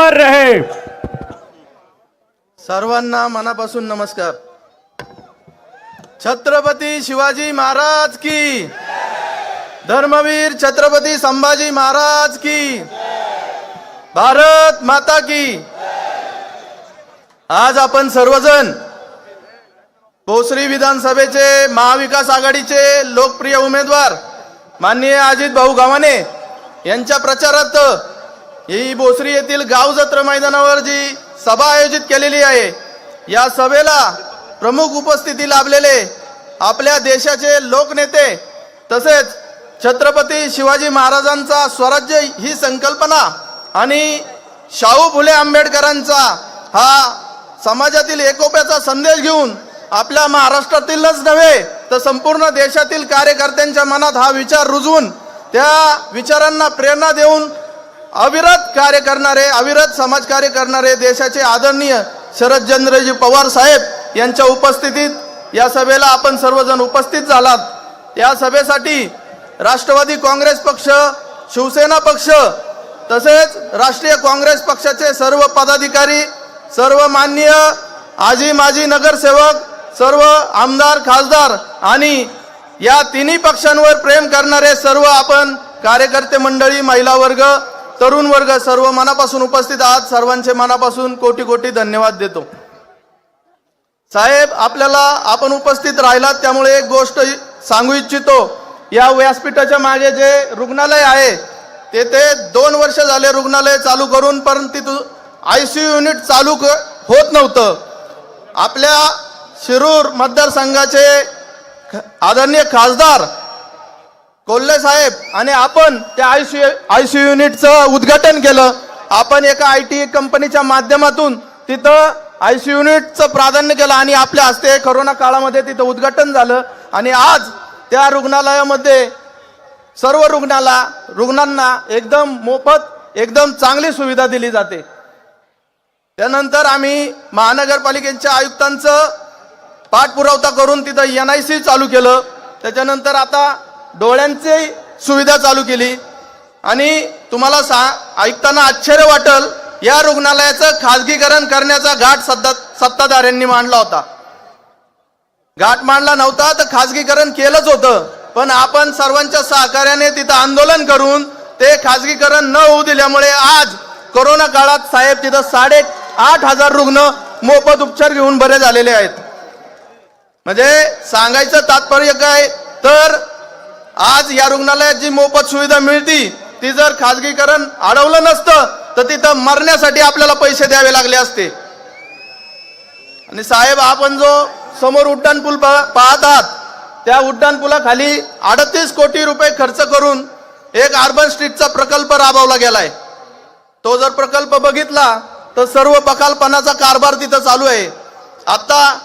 अमर रहे। सर्वांना मनापासून नमस्कार. छत्रपती शिवाजी महाराज की. धर्मवीर छत्रपती संभाजी महाराज की. भारत माता की. आज आपण सर्वजण भोसरी विधानसभेचे महाविकास आघाडीचे लोकप्रिय उमेदवार माननीय अजित भाऊ गव्हाणे यांच्या प्रचारार्थ ही भोसरी येथील गाव जत्र मैदानावर जी सभा आयोजित केलेली आहे. या सभेला प्रमुख उपस्थिती लाभलेले आपल्या देशाचे लोकनेते तसेच छत्रपती शिवाजी महाराजांचा स्वराज्य ही संकल्पना आणि शाहू फुले आंबेडकरांचा हा समाजातील एकोप्याचा संदेश घेऊन आपल्या महाराष्ट्रातीलच नव्हे तर संपूर्ण देशातील कार्यकर्त्यांच्या मनात हा विचार रुजवून त्या विचारांना प्रेरणा देऊन अविरत कार्य करणारे अविरत समाजकार्य करणारे देशाचे आदरणीय शरदचंद्रजी पवार साहेब यांच्या उपस्थितीत या सभेला आपण सर्वजण उपस्थित झालात. या सभेसाठी राष्ट्रवादी काँग्रेस पक्ष शिवसेना पक्ष तसेच राष्ट्रीय काँग्रेस पक्षाचे सर्व पदाधिकारी सर्व माननीय आजी माजी नगरसेवक सर्व आमदार खासदार आणि या तिन्ही पक्षांवर प्रेम करणारे सर्व आपण कार्यकर्ते मंडळी महिला वर्ग तरुण वर्ग सर्व मनापासून उपस्थित आहात. सर्वांचे मनापासून कोटी कोटी धन्यवाद देतो. साहेब आपल्याला आपण उपस्थित राहिलात त्यामुळे एक गोष्ट सांगू इच्छितो. या व्यासपीठाच्या मागे जे रुग्णालय आहे तेथे दोन वर्ष झाले रुग्णालय चालू करून परंतु तिथं आय सी यू युनिट चालू क- होत नव्हतं. आपल्या शिरूर मतदारसंघाचे आदरणीय खासदार कोल्हे साहेब आणि आपण त्या आय सी आय सी युनिटचं उद्घाटन केलं. आपण एका आय टी कंपनीच्या माध्यमातून तिथं आय सी युनिटचं प्राधान्य केलं आणि आपल्या हस्ते करोना काळामध्ये तिथं उद्घाटन झालं. आणि आज त्या रुग्णालयामध्ये सर्व रुग्णाला रुग्णांना एकदम मोफत एकदम चांगली सुविधा दिली जाते. त्यानंतर आम्ही महानगरपालिकेच्या आयुक्तांचं पाठपुरावता करून तिथं एन आय सी चालू केलं. त्याच्यानंतर आता डोळ्यांची सुविधा चालू केली. आणि तुम्हाला सा ऐकताना आश्चर्य वाटल या रुग्णालयाचं खाजगीकरण करण्याचा घाट सत्ता सत्ताधाऱ्यांनी मांडला होता. घाट मांडला नव्हता तर खाजगीकरण केलंच होतं. पण आपण सर्वांच्या सहकार्याने तिथं आंदोलन करून ते खाजगीकरण न होऊ दिल्यामुळे आज कोरोना काळात साहेब तिथं साडे आठ हजार रुग्ण मोफत उपचार घेऊन बरे झालेले आहेत. म्हणजे सांगायचं तात्पर्य काय? तर आज या रुग्णालयात जी मोफत सुविधा मिळती ती जर खाजगीकरण अडवलं नसतं तर तिथं मरण्यासाठी आपल्याला पैसे द्यावे लागले असते. आणि साहेब आपण जो समोर उड्डाण पूल पाहत आहात त्या उड्डाणपुलाखाली अडतीस कोटी रुपये खर्च करून एक अर्बन स्ट्रीटचा प्रकल्प राबवला गेलाय. तो जर प्रकल्प बघितला तर सर्व बकालपणाचा कारभार तिथं चालू आहे. आता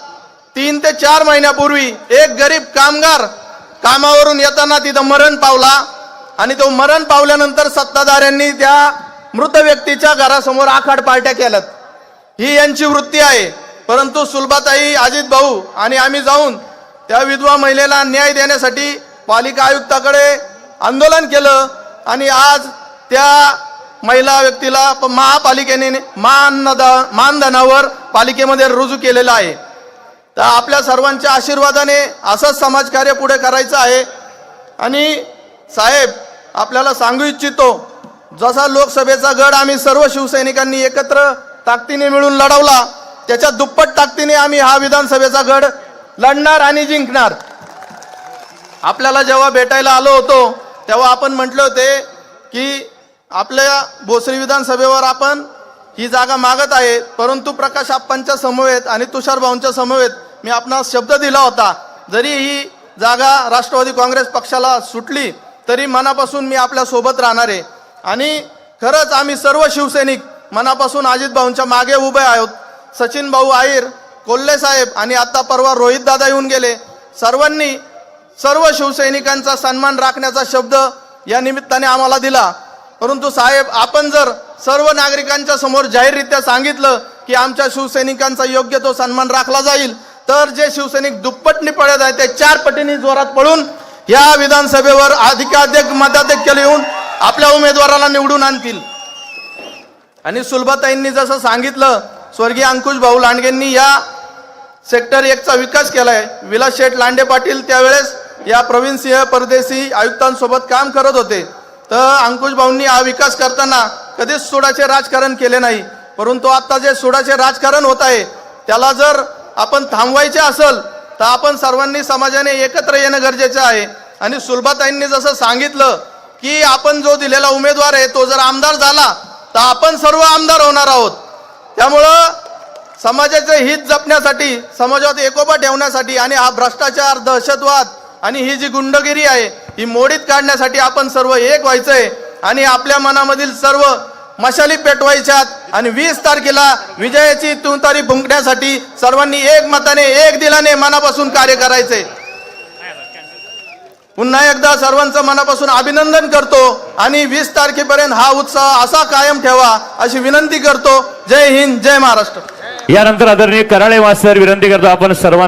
तीन ते चार महिन्यापूर्वी एक गरीब कामगार कामावरून येताना तिथं मरण पावला. आणि तो मरण पावल्यानंतर सत्ताधाऱ्यांनी त्या मृत व्यक्तीच्या घरासमोर आखाड पार्ट्या केल्यात. ही यांची वृत्ती आहे. परंतु सुलभाताई अजित भाऊ आणि आम्ही जाऊन त्या विधवा महिलेला न्याय देण्यासाठी पालिका आयुक्ताकडे आंदोलन केलं. आणि आज त्या महिला व्यक्तीला महापालिकेने मानदा मानधनावर पालिकेमध्ये रुजू केलेलं आहे. तर आपल्या सर्वांच्या आशीर्वादाने असंच समाजकार्य पुढे करायचं आहे. आणि साहेब आपल्याला सांगू इच्छितो जसा लोकसभेचा गड आम्ही सर्व शिवसैनिकांनी एकत्र ताकदीने मिळून लढवला त्याच्या दुप्पट ताकदीने आम्ही हा विधानसभेचा गड लढणार आणि जिंकणार. आपल्याला जेव्हा भेटायला आलो होतो तेव्हा आपण म्हटले होते की आपल्या भोसरी विधानसभेवर आपण ही जागा मागत आहे परंतु प्रकाश आप्पांच्या समवेत आणि तुषार भाऊंच्या समवेत मी आपणास शब्द दिला होता. जरी ही जागा राष्ट्रवादी काँग्रेस पक्षाला सुटली तरी मनापासून मी आपल्यासोबत राहणार आहे. आणि खरंच आम्ही सर्व शिवसैनिक मनापासून अजित भाऊंच्या मागे उभे आहोत. सचिन भाऊ आहीर कोल्हे साहेब आणि आता परवा रोहित दादा येऊन गेले. सर्वांनी सर्व शिवसैनिकांचा सन्मान राखण्याचा शब्द या निमित्ताने आम्हाला दिला. परंतु साहेब आपण जर सर्व नागरिकांच्या समोर जाहीररित्या सांगितलं की आमच्या शिवसैनिकांचा योग्य तो सन्मान राखला जाईल तर जे शिवसैनिक दुप्पटनी पडत आहे ते चार पटीने जोरात पळून या विधानसभेवर अधिकाधिक मताधिक्य येऊन आपल्या उमेदवाराला निवडून आणतील. आणि सुलभाताईंनी जसं सांगितलं स्वर्गीय अंकुश भाऊ लांडगेंनी या सेक्टर एकचा विकास केलाय. विलास शेठ लांडे पाटील त्यावेळेस या प्रवीण सिंह परदेशी आयुक्तांसोबत काम करत होते. तर अंकुश भाऊंनी हा विकास करताना कधीच सुडाचे राजकारण केले नाही. परंतु आता जे सुडाचे राजकारण होत आहे त्याला जर आपण थांबवायचे असेल तर आपण सर्वांनी समाजाने एकत्र येणं गरजेचं आहे. आणि सुलभाताईंनी जसं सांगितलं की आपण जो दिलेला उमेदवार आहे तो जर आमदार झाला तर आपण सर्व आमदार होणार आहोत. त्यामुळं समाजाचे हित जपण्यासाठी समाजात एकोपा ठेवण्यासाठी आणि हा भ्रष्टाचार दहशतवाद आणि ही जी गुंडगिरी आहे ही मोडीत काढण्यासाठी आपण सर्व एक व्हायचंय. आणि आपल्या मनामधील सर्व मशाली पेटवायच्यात. आणि वीस तारखेला विजयाची तुतारी फुंकण्यासाठी सर्वांनी एक मताने एक दिलाने मनापासून कार्य करायचे. पुन्हा एकदा सर्वांचं मनापासून अभिनंदन करतो आणि वीस तारखेपर्यंत हा उत्साह असा कायम ठेवा अशी विनंती करतो. जय हिंद जय महाराष्ट्र. यानंतर आदरणीय कराळे मास्तर विनंती करतो आपण सर्वांना